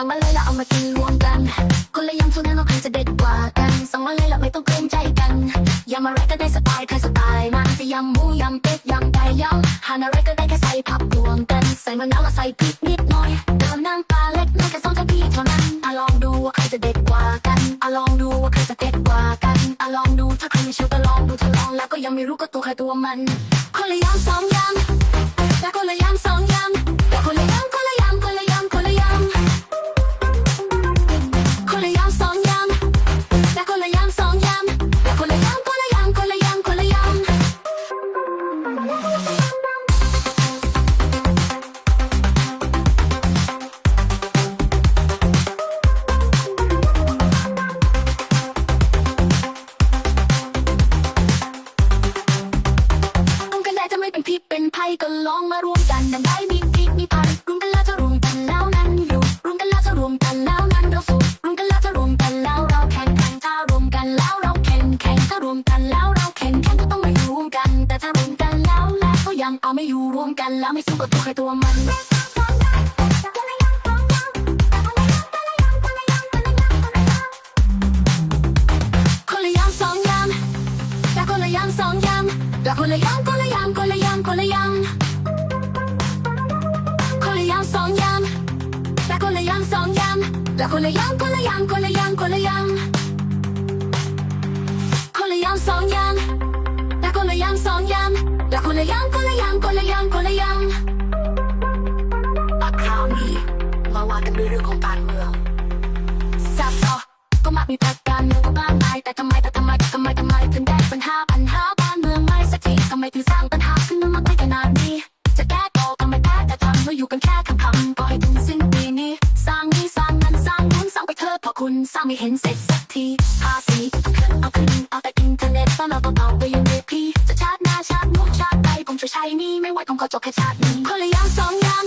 สั่งมาเลยแล้วเอามากินรวมกัน คนละยำทุกนั้นเราใครจะเด็ดกว่ากันสั่งมาเลยแล้วไม่ต้องเกรงใจกันยำอะไรก็ได้สไตล์ใครสไตล์มันจะยำหมูยำเป็ดยำไก่ยำหานอะไรก็ได้แค่ใส่ผักรวมกัน ใส่มะนาวและใส่พริกนิดหน่อยเติมน้ำปลาเล็กน้อยแค่สองช้อนพี่เท่านั้นอะลองดูว่าใครจะเด็ดกว่ากันอะลองดูว่าใครจะเด็ดกว่ากันอะลองดูถ้าใครไม่เชื่อก็ลองดูถ้าลองแล้วก็ยังไม่รู้ก็ตัวใครตัวมันคนละยำสองยำ ก็ลองมารวมกันดังได้มีพิษมีภัยรวมกันแล้วจะรวมกันแล้วนั้นอยู่รวมกันแล้วจะรวมกันแล้วนั้นเราสู้รวมกันแล้วจะรวมกันแล้วเราแข่งแข่งถ้ารวมกันแล้วเราแข่งแข่งถ้ารวมกันแล้วเราแข่งแข่งก็ต้องมารวมกัน แต่ถ้ารวมกันแล้วแล้วก็ยังเอาไม่อยู่รวมกันแล้วไม่สู้กับตัวใครตัวมันคนละยำสองยำแล้วคนละยำสองยำแล้ว คนละยำคนละยำคนละยำคนละยำคนละยำสองยำแล้วคนละยำสองยำแล้วคนละยำคนละยำคนละยำคนละยำคนละยำสองยำแล้วคนละยำสองยำแล้วคนละยำคนละยำคนละยำคนละยำอะคราวนี้มาว่ากันด้วยเรื่องของการเมืองสับต่อก็มักมีปร ถึงสร้างปัญหาขึ้นมาไม่ขนาดนี้ จะแก้ก็ไม่แก้แต่ทำเราอยู่กันแค่คำคำปล่อยถึงสิ้นปีนี้ สร้างนี้สร้างนั้นสร้างนู้นสร้างไปเถอะพอคุณสร้างไม่เห็นเสร็จสักทีภาษีต้องขึ้นเอาขึ้นเอาแต่อินเทอร์เน็ตบ้านเราต้องเอาไปยังเวพีจะชาติหน้าชาตินู้นชาติใดผมจะใช้หนี่ไม่ไหวผมขอจบแค่ชาตินี้คนละอย่างสองอย่าง